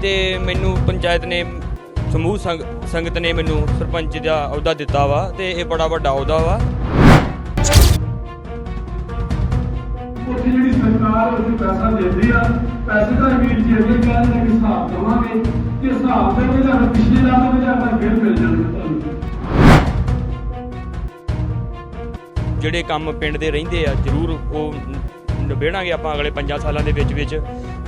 ਤੇ ਮੈਨੂੰ ਪੰਚਾਇਤ ਨੇ ਸਮੂਹ ਸੰਗ- ਸੰਗਤ ਨੇ ਮੈਨੂੰ ਸਰਪੰਚ ਦਾ ਅਹੁਦਾ ਦਿੱਤਾ ਵਾ ਤੇ ਇਹ ਬੜਾ ਵੱਡਾ ਅਹੁਦਾ ਵਾ। ਉੱਥੇ ਜਿਹੜੀ ਸਰਕਾਰ ਉਹਨੂੰ ਪੈਸਾ ਦਿੰਦੀ ਆ ਪੈਸੇ ਦਾ ਵੀ ਜਿਹੜੇ ਕਹਿੰਦੇ ਨੇ ਕਿ ਹਿਸਾਬ ਦੇਵਾਂਗੇ ਤੇ ਹਿਸਾਬ ਦੇ ਵਿੱਚ ਤੁਹਾਨੂੰ ਪਿਛਲੇ ਸਾਲ ਦੇ ਵਿੱਚ ਆਪਾਂ ਫਿਰ ਮਿਲ ਜਾਣਗੇ ਤੁਹਾਨੂੰ। ਜਿਹੜੇ ਕੰਮ ਪਿੰਡ ਦੇ ਰਹਿੰਦੇ ਆ ਜ਼ਰੂਰ ਉਹ ਨਿਬੇੜਾਂਗੇ ਆਪਾਂ ਅਗਲੇ 5 ਸਾਲਾਂ ਦੇ ਵਿੱਚ ਵਿੱਚ।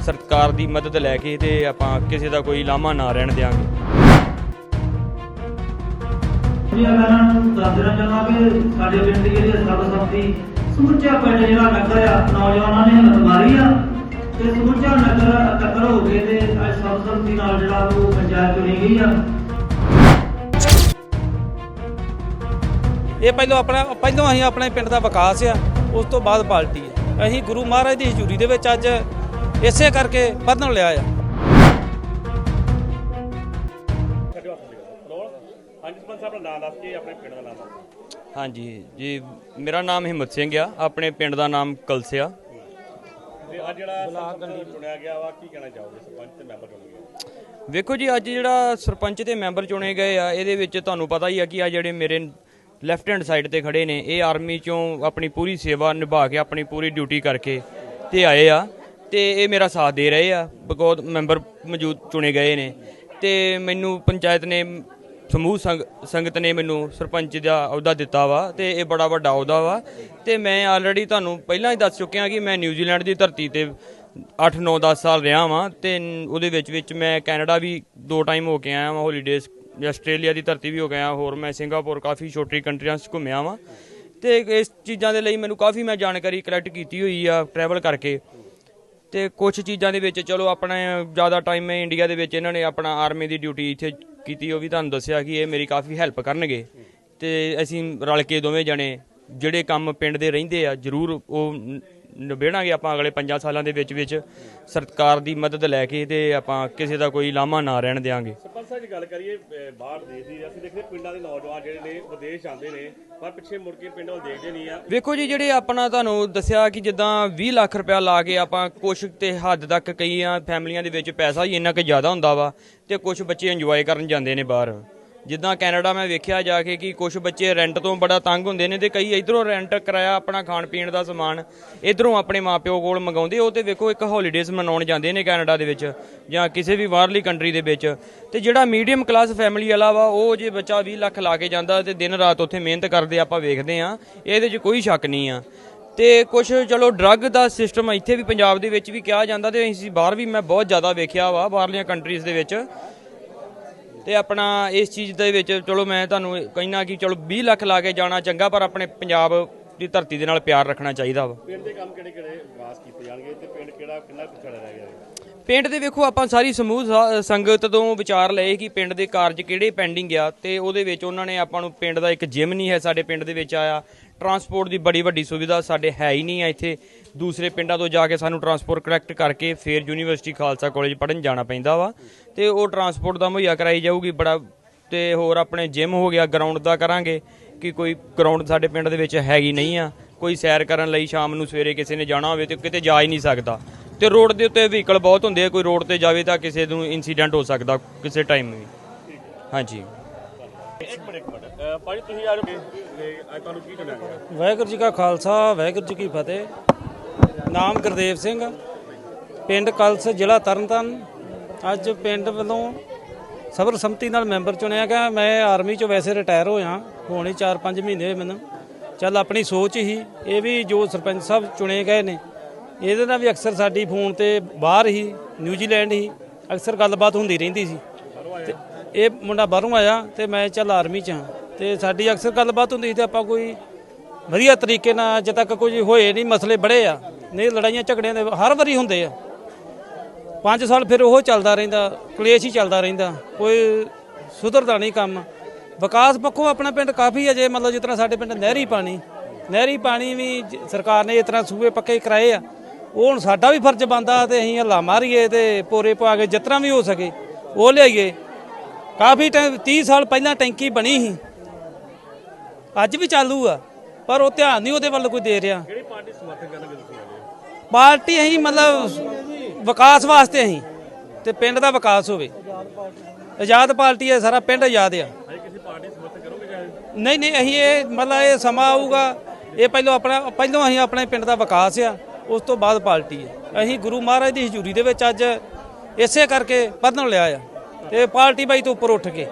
ਸਰਕਾਰ ਦੀ ਮਦਦ ਲੈ ਕੇ ਤੇ ਆਪਾਂ ਕਿਸੇ ਦਾ ਕੋਈ ਲਾਮਾ ਨਾ ਰਹਿਣ ਦਿਆਂਗੇ। ਜੀ ਮੈਂ ਇਹਨਾਂ ਨੂੰ ਦੱਸ ਦੇਣਾ ਚਾਹੁੰਦਾ ਕਿ ਸਾਡੇ ਪਿੰਡ ਦੀ ਜਿਹੜੀ ਸਰਬਸੰਮਤੀ ਸਮੁੱਚਾ ਪਿੰਡ ਜਿਹੜਾ ਨਗਰ ਆ ਨੌਜਵਾਨਾਂ ਨੇ ਹਿੰਮਤ ਮਾਰੀ ਆ ਤੇ ਸਮੁੱਚਾ ਨਗਰ ਇਕੱਤਰ ਹੋ ਕੇ ਤੇ ਅੱਜ ਸਰਬਸੰਮਤੀ ਨਾਲ ਜਿਹੜਾ ਉਹ ਪੰਚਾਇਤ ਚੁਣੀ ਗਈ ਆ। ਇਹ ਪਹਿਲਾਂ ਆਪਣਾ ਪਹਿਲਾਂ ਅਸੀਂ ਆਪਣੇ ਪਿੰਡ ਦਾ ਵਿਕਾਸ ਆ ਉਸ ਤੋਂ ਬਾਅਦ ਪਾਰਟੀ ਆ। ਅਸੀਂ ਗੁਰੂ ਮਹਾਰਾਜ ਦੀ ਹਜ਼ੂਰੀ ਦੇ ਵਿੱਚ ਅੱਜ ਇਸੇ ਕਰਕੇ ਵਧਣ ਲਿਆ ਆ। ਹਾਂਜੀ ਸਰਪੰਚ ਸਾਹਿਬ ਦਾ ਨਾਮ ਦੱਸ ਕੇ ਆਪਣੇ ਪਿੰਡ ਦਾ ਨਾਮ ਦੱਸ ਹਾਂਜੀ ਜੀ ਮੇਰਾ ਨਾਮ ਹਿੰਮਤ ਸਿੰਘ ਆ। ਆਪਣੇ ਪਿੰਡ ਦਾ ਨਾਮ ਕਲਸਿਆ। ਤੇ ਅੱਜ ਜਿਹੜਾ ਸਰਪੰਚ ਚੁਣਿਆ ਗਿਆ ਵਾ ਕੀ ਕਹਿਣਾ ਚਾਹੋਗੇ? ਸਰਪੰਚ ਤੇ ਮੈਂਬਰ ਚੁਣੇ ਗਏ। ਵੇਖੋ ਜੀ ਅੱਜ ਜਿਹੜਾ ਸਰਪੰਚ ਤੇ ਮੈਂਬਰ ਚੁਣੇ ਗਏ ਆ ਇਹਦੇ ਵਿੱਚ ਤੁਹਾਨੂੰ ਪਤਾ ਹੀ ਆ ਕਿ ਆ ਜਿਹੜੇ ਮੇਰੇ ਲੈਫਟ ਹੈਂਡ ਸਾਈਡ ਤੇ ਖੜੇ ਨੇ। ਇਹ ਆਰਮੀ ਚੋਂ ਆਪਣੀ ਪੂਰੀ ਸੇਵਾ ਨਿਭਾ ਕੇ, ਆਪਣੀ ਪੂਰੀ ਡਿਊਟੀ ਕਰਕੇ ਤੇ ਆਏ ਆ ਤੇ ਇਹ ਮੇਰਾ ਸਾਥ ਦੇ ਰਹੇ ਆ। ਬਕੌਦ ਮੈਂਬਰ ਮੌਜੂਦ ਚੁਣੇ ਗਏ ਨੇ ਤੇ ਮੈਨੂੰ ਪੰਚਾਇਤ ਨੇ, ਸਮੂਹ ਸੰਗ- ਸੰਗਤ ਨੇ ਮੈਨੂੰ ਸਰਪੰਚ ਦਾ ਅਹੁਦਾ ਦਿੱਤਾ ਵਾ ਤੇ ਇਹ ਬੜਾ ਵੱਡਾ ਅਹੁਦਾ ਵਾ ਤੇ ਮੈਂ ਆਲਰੇਡੀ ਤੁਹਾਨੂੰ ਪਹਿਲਾਂ ਹੀ ਦੱਸ ਚੁੱਕਿਆ ਕਿ ਮੈਂ ਨਿਊਜ਼ੀਲੈਂਡ ਦੀ ਧਰਤੀ ਤੇ 8 9 10 ਸਾਲ ਰਿਹਾ ਵਾਂ ਤੇ ਉਹਦੇ ਵਿੱਚ ਵਿੱਚ ਮੈਂ ਕੈਨੇਡਾ ਵੀ ਦੋ ਟਾਈਮ ਹੋ ਕੇ ਆਇਆ ਵਾਂ ਹੌਲੀਡੇਜ਼ ਆਸਟ੍ਰੇਲੀਆ ਦੀ ਧਰਤੀ ਵੀ ਹੋ ਗਿਆ, ਹੋਰ ਮੈਂ ਸਿੰਗਾਪੁਰ ਕਾਫੀ ਛੋਟੀ ਕੰਟਰੀਆਂ 'ਚ ਘੁੰਮਿਆ ਵਾਂ। ਤੇ ਇਸ ਚੀਜ਼ਾਂ ਦੇ ਲਈ ਮੈਨੂੰ ਕਾਫੀ ਮੈਂ ਜਾਣਕਾਰੀ ਕਲੈਕਟ ਕੀਤੀ ਹੋਈ ਆ ਟਰੈਵਲ ਕਰਕੇ। ਤੇ ਕੁਝ ਚੀਜ਼ਾਂ ਦੇ ਵਿੱਚ ਚਲੋ ਆਪਣਾ ਜ਼ਿਆਦਾ ਟਾਈਮ ਮੈਂ ਇੰਡੀਆ ਦੇ ਵਿੱਚ ਇਹਨਾਂ ਨੇ ਆਪਣਾ ਆਰਮੀ ਦੀ ਡਿਊਟੀ ਇੱਥੇ ਕੀਤੀ, ਉਹ ਵੀ ਤੁਹਾਨੂੰ ਦੱਸਿਆ ਕਿ ਇਹ ਮੇਰੀ ਕਾਫੀ ਹੈਲਪ ਕਰਨਗੇ। ਤੇ ਅਸੀਂ ਰਲ ਕੇ ਦੋਵੇਂ ਜਣੇ ਜਿਹੜੇ ਕੰਮ ਪਿੰਡ ਦੇ ਰਹਿੰਦੇ ਆ, ਜ਼ਰੂਰ ਉਹ ਨਿਬੇੜਾਂਗੇ ਆਪਾਂ ਅਗਲੇ 5 ਸਾਲਾਂ ਦੇ ਵਿੱਚ ਵਿੱਚ ਸਰਕਾਰ ਦੀ ਮਦਦ ਲੈ ਕੇ ਤੇ ਆਪਾਂ ਕਿਸੇ ਦਾ ਕੋਈ ਲਾਮਾ ਨਾ ਰਹਿਣ ਦਿਆਂਗੇ। ਸਰਪੰਚ ਸਾਹਿਬ ਦੀ ਗੱਲ ਕਰੀਏ ਬਾਹਰ ਦੇਸ਼ ਦੀ ਅਸੀਂ ਦੇਖਦੇ ਪਿੰਡਾਂ ਦੇ ਨੌਜਵਾਨ ਜਿਹੜੇ ਨੇ ਵਿਦੇਸ਼ ਜਾਂਦੇ ਨੇ ਪਰ ਪਿੱਛੇ ਮੁੜ ਕੇ ਪਿੰਡ ਵੱਲ ਦੇਖਦੇ ਨਹੀਂ ਆ। ਵੇਖੋ ਜੀ ਜਿਹੜੇ ਆਪਣਾ ਤੁਹਾਨੂੰ ਦੱਸਿਆ ਕਿ ਜਿੱਦਾਂ 20 ਲੱਖ ਰੁਪਇਆ ਲਾ ਕੇ ਆਪਾਂ ਕੁਛ ਤੇ ਹੱਦ ਤੱਕ ਕਈਆਂ ਫੈਮਲੀਆਂ ਦੇ ਵਿੱਚ ਪੈਸਾ ਹੀ ਇੰਨਾ ਕੁ ਜ਼ਿਆਦਾ ਹੁੰਦਾ ਵਾ ਤੇ ਕੁਝ ਬੱਚੇ ਇੰਜੋਏ ਕਰਨ ਜਾਂਦੇ ਨੇ ਬਾਹਰ। ਜਿੱਦਾਂ ਕੈਨੇਡਾ ਮੈਂ ਵੇਖਿਆ ਜਾ ਕੇ ਕਿ ਕੁਝ ਬੱਚੇ ਰੈਂਟ ਤੋਂ ਬੜਾ ਤੰਗ ਹੁੰਦੇ ਨੇ ਤੇ ਕਈ ਇਧਰੋਂ ਰੈਂਟ ਕਰਾਇਆ ਆਪਣਾ ਖਾਣ ਪੀਣ ਦਾ ਸਮਾਨ, ਇਧਰੋਂ ਆਪਣੇ ਮਾਪਿਓ ਕੋਲ ਮੰਗਾਉਂਦੇ, ਉਹ ਤੇ ਵੇਖੋ ਇੱਕ ਹੌਲੀਡੇਜ਼ ਮਨਾਉਣ ਜਾਂਦੇ ਨੇ ਕੈਨੇਡਾ ਦੇ ਵਿੱਚ ਜਾਂ ਕਿਸੇ ਵੀ ਬਾਹਰਲੀ ਕੰਟਰੀ ਦੇ ਵਿੱਚ। ਤੇ ਜਿਹੜਾ ਮੀਡੀਅਮ ਕਲਾਸ ਫੈਮਿਲੀ ਵਾਲਾ ਵਾ, ਉਹ ਜੇ ਬੱਚਾ 20 ਲੱਖ ਲਾ ਕੇ ਜਾਂਦਾ ਤੇ ਦਿਨ ਰਾਤ ਉੱਥੇ ਮਿਹਨਤ ਕਰਦੇ ਆਪਾਂ ਵੇਖਦੇ ਆ ਇਹਦੇ 'ਚ ਕੋਈ ਸ਼ੱਕ ਨਹੀਂ ਆ। ਤੇ ਕੁਝ ਚਲੋ ਡਰੱਗ ਦਾ ਸਿਸਟਮ ਇੱਥੇ ਵੀ ਪੰਜਾਬ ਦੇ ਵਿੱਚ ਵੀ ਕਿਹਾ ਜਾਂਦਾ ਤੇ ਅਸੀਂ ਬਾਹਰ ਵੀ ਮੈਂ ਬਹੁਤ ਜ਼ਿਆਦਾ ਵੇਖਿਆ ਵਾ, ਬਾਹਰਲੀਆਂ ਕੰਟਰੀਜ਼ ਦੇ ਵਿੱਚ। ਤੇ ਆਪਣਾ ਇਸ ਚੀਜ਼ ਦੇ ਵਿੱਚ ਚਲੋ ਮੈਂ ਤੁਹਾਨੂੰ ਕਹਿਣਾ ਕਿ ਚਲੋ 20 ਲੱਖ ਲਾ ਕੇ ਜਾਣਾ ਚੰਗਾ, ਪਰ ਆਪਣੇ ਪੰਜਾਬ ਦੀ ਧਰਤੀ ਦੇ ਨਾਲ ਪਿਆਰ ਰੱਖਣਾ ਚਾਹੀਦਾ ਵਾ। ਪਿੰਡ ਦੇ ਕੰਮ ਕਿਹੜੇ ਕਿਹੜੇ ਵਿਕਾਸ ਕੀਤੇ ਜਾਣਗੇ ਤੇ ਪਿੰਡ ਕਿਹੜਾ, ਕਿੰਨਾ ਪਿਛੜਾ ਰਹਿ ਗਿਆ? ਪਿੰਡ ਦੇ ਵੇਖੋ, ਆਪਾਂ ਸਾਰੀ ਸਮੂਹ ਸਾ- ਸੰਗਤ ਤੋਂ ਵਿਚਾਰ ਲਏ ਕਿ ਪਿੰਡ ਦੇ ਕਾਰਜ ਕਿਹੜੇ ਪੈਂਡਿੰਗ ਆ ਤੇ ਉਹਦੇ ਵਿੱਚ ਉਹਨਾਂ ਨੇ ਆਪਾਂ ਨੂੰ ਪਿੰਡ ਦਾ ਇੱਕ ਜਿਮ ਨਹੀਂ ਹੈ ਸਾਡੇ ਪਿੰਡ ਦੇ ਵਿੱਚ ਆਇਆ। ਟਰਾਂਸਪੋਰਟ ਦੀ ਬੜੀ ਵੱਡੀ ਸੁਵਿਧਾ ਸਾਡੇ ਹੈ ਹੀ ਨਹੀਂ ਆ ਇੱਥੇ। ਦੂਸਰੇ ਪਿੰਡਾਂ ਤੋਂ ਜਾ ਕੇ ਸਾਨੂੰ ਟਰਾਂਸਪੋਰਟ ਕਲੈਕਟ ਕਰਕੇ ਫਿਰ ਯੂਨੀਵਰਸਿਟੀ ਖਾਲਸਾ ਕਾਲਜ ਪੜ੍ਹਨ ਜਾਣਾ ਪੈਂਦਾ ਵਾ ਤੇ ਉਹ ਟਰਾਂਸਪੋਰਟ ਦਾ ਮੁਹੱਈਆ ਕਰਾਈ ਜਾਊਗੀ ਬੜਾ ਤੇ ਹੋਰ ਆਪਣੇ ਜਿਮ ਹੋ ਗਿਆ, ਗਰਾਊਂਡ ਦਾ ਕਰਾਂਗੇ ਕਿ ਕੋਈ ਗਰਾਊਂਡ ਸਾਡੇ ਪਿੰਡ ਦੇ ਵਿੱਚ ਹੈਗੀ ਨਹੀਂ ਆ। ਕੋਈ ਸੈਰ ਕਰਨ ਲਈ ਸ਼ਾਮ ਨੂੰ ਸਵੇਰੇ ਕਿਸੇ ਨੇ ਜਾਣਾ ਹੋਵੇ ਤੇ ਕਿਤੇ ਜਾ ਹੀ ਨਹੀਂ ਸਕਦਾ। ਤੇ ਰੋਡ ਦੇ ਉੱਤੇ ਵਹੀਕਲ ਬਹੁਤ ਹੁੰਦੇ ਆ ਕੋਈ ਰੋਡ ਤੇ ਜਾਵੇ ਤਾਂ ਕਿਸੇ ਨੂੰ ਇਨਸੀਡੈਂਟ ਹੋ ਸਕਦਾ ਕਿਸੇ ਟਾਈਮ ਵੀ। ਹਾਂਜੀ। ਇੱਕ ਮਿੰਟ ਇੱਕ ਮਿੰਟ ਅਹ ਭਾਜੀ ਤੁਸੀਂ ਅੱਜ ਅੱਜ ਤੁਹਾਨੂੰ ਕੀ ਚੁਣਿਆ ਗਿਆ ਵਾਹਿਗੁਰੂ ਜੀ ਕਾ ਖਾਲਸਾ ਵਾਹਿਗੁਰੂ ਜੀ ਕੀ ਫਤਿਹ। ਨਾਮ ਗੁਰਦੇਵ ਸਿੰਘ। ਪਿੰਡ ਕਲਸ ਜ਼ਿਲ੍ਹਾ ਤਰਨਤਾਰਨ। ਅੱਜ ਪਿੰਡ ਵੱਲੋਂ ਸਬਰ ਸੰਮਤੀ ਨਾਲ ਮੈਂਬਰ ਚੁਣਿਆ ਗਿਆ। ਮੈਂ ਆਰਮੀ ਚੋਂ ਵੈਸੇ ਰਿਟਾਇਰ ਹੋਇਆ ਹੋਣੇ 4-5 ਮਹੀਨੇ ਹੋਏ ਮੈਨੂੰ। ਚੱਲ ਆਪਣੀ ਸੋਚ ਹੀ ਇਹ ਵੀ ਜੋ ਸਰਪੰਚ ਸਾਹਿਬ ਚੁਣੇ ਗਏ ਨੇ ਇਹਦੇ ਨਾਲ ਵੀ ਅਕਸਰ ਸਾਡੀ ਫੋਨ ਤੇ ਬਾਹਰ ਹੀ ਨਿਊਜ਼ੀਲੈਂਡ ਹੀ ਅਕਸਰ ਗੱਲਬਾਤ ਹੁੰਦੀ ਰਹਿੰਦੀ ਸੀ। ਤੇ ਇਹ ਮੁੰਡਾ ਬਾਹਰੋਂ ਆਇਆ ਤੇ ਮੈਂ ਚੱਲ ਆਰਮੀ ਚ ਹਾਂ। ਤੇ ਸਾਡੀ ਅਕਸਰ ਗੱਲਬਾਤ ਹੁੰਦੀ ਸੀ ਤੇ ਆਪਾਂ ਕੋਈ ਵਧੀਆ ਤਰੀਕੇ ਨਾਲ ਅਜੇ ਤੱਕ ਕੁਝ ਹੋਏ ਨਹੀਂ, ਮਸਲੇ ਬੜੇ ਆ। ਨਹੀਂ, ਲੜਾਈਆਂ ਝਗੜਿਆਂ ਦੇ ਹਰ ਵਾਰੀ ਹੁੰਦੇ ਆ। 5 ਸਾਲ ਫਿਰ ਉਹ ਚੱਲਦਾ ਰਹਿੰਦਾ, ਕਲੇਸ਼ ਹੀ ਚੱਲਦਾ ਰਹਿੰਦਾ। ਕੋਈ ਸੁਧਰਦਾ ਨਹੀਂ ਕੰਮ। ਵਿਕਾਸ ਪੱਖੋਂ ਆਪਣਾ ਪਿੰਡ ਕਾਫੀ ਅਜੇ ਮਤਲਬ ਜਿਸ ਤਰ੍ਹਾਂ ਸਾਡੇ ਪਿੰਡ ਨਹਿਰੀ ਪਾਣੀ ਨਹਿਰੀ ਪਾਣੀ ਵੀ ਸਰਕਾਰ ਨੇ ਇਸ ਤਰ੍ਹਾਂ ਸੂਏ ਪੱਕੇ ਕਰਾਏ ਆ। ਉਹ ਹੁਣ ਸਾਡਾ ਵੀ ਫਰਜ਼ ਬਣਦਾ ਤੇ ਅਸੀਂ ਹੱਲਾ ਮਾਰੀਏ ਤੇ ਪੋਰੇ ਪਾ ਕੇ ਤਰ੍ਹਾਂ ਵੀ ਹੋ ਸਕੇ ਉਹ ਲਿਆਈਏ। ਕਾਫੀ ਟਾਈਮ 30 ਸਾਲ ਪਹਿਲਾਂ ਟੈਂਕੀ ਬਣੀ ਸੀ। ਅੱਜ ਵੀ ਚਾਲੂ ਆ ਪਰ ਉਹ ਧਿਆਨ ਨਹੀਂ ਉਹਦੇ ਵੱਲ ਕੋਈ ਦੇ ਰਿਹਾ। ਕਿਹੜੀ ਪਾਰਟੀ ਸਮਰਥਨ ਕਰਨਗੇ ਤੁਸੀਂ ਅੱਜ ਪਾਰਟੀ ਅਸੀਂ ਮਤਲਬ ਵਿਕਾਸ ਵਾਸਤੇ ਅਸੀਂ ਤੇ ਪਿੰਡ ਦਾ ਵਿਕਾਸ ਹੋਵੇ। ਆਜ਼ਾਦ ਪਾਰਟੀ ਹੈ ਸਾਰਾ ਪਿੰਡ ਆਜ਼ਾਦ ਆ। ਅਜੇ ਕਿਸੇ ਪਾਰਟੀ ਸਮਰਥਨ ਕਰੋਗੇ ਜਾਂ ਨਹੀਂ ਨਹੀਂ ਅਸੀਂ ਇਹ ਮਤਲਬ ਇਹ ਸਮਾਂ ਆਊਗਾ। ਇਹ ਪਹਿਲਾਂ ਆਪਣਾ ਪਹਿਲਾਂ ਅਸੀਂ ਆਪਣੇ ਪਿੰਡ ਦਾ ਵਿਕਾਸ ਆ। ਉਸ ਤੋਂ ਬਾਅਦ ਪਾਰਟੀ ਹੈ। ਅਸੀਂ ਗੁਰੂ ਮਹਾਰਾਜ ਦੀ ਹਜ਼ੂਰੀ ਦੇ ਵਿੱਚ ਅੱਜ ਇਸੇ ਕਰਕੇ ਵਧਣ ਲਿਆ ਆ। ਇਹ ਪਾਰਟੀ ਬਾਈ ਤੋਂ ਉੱਪਰ ਉੱਠ ਕੇ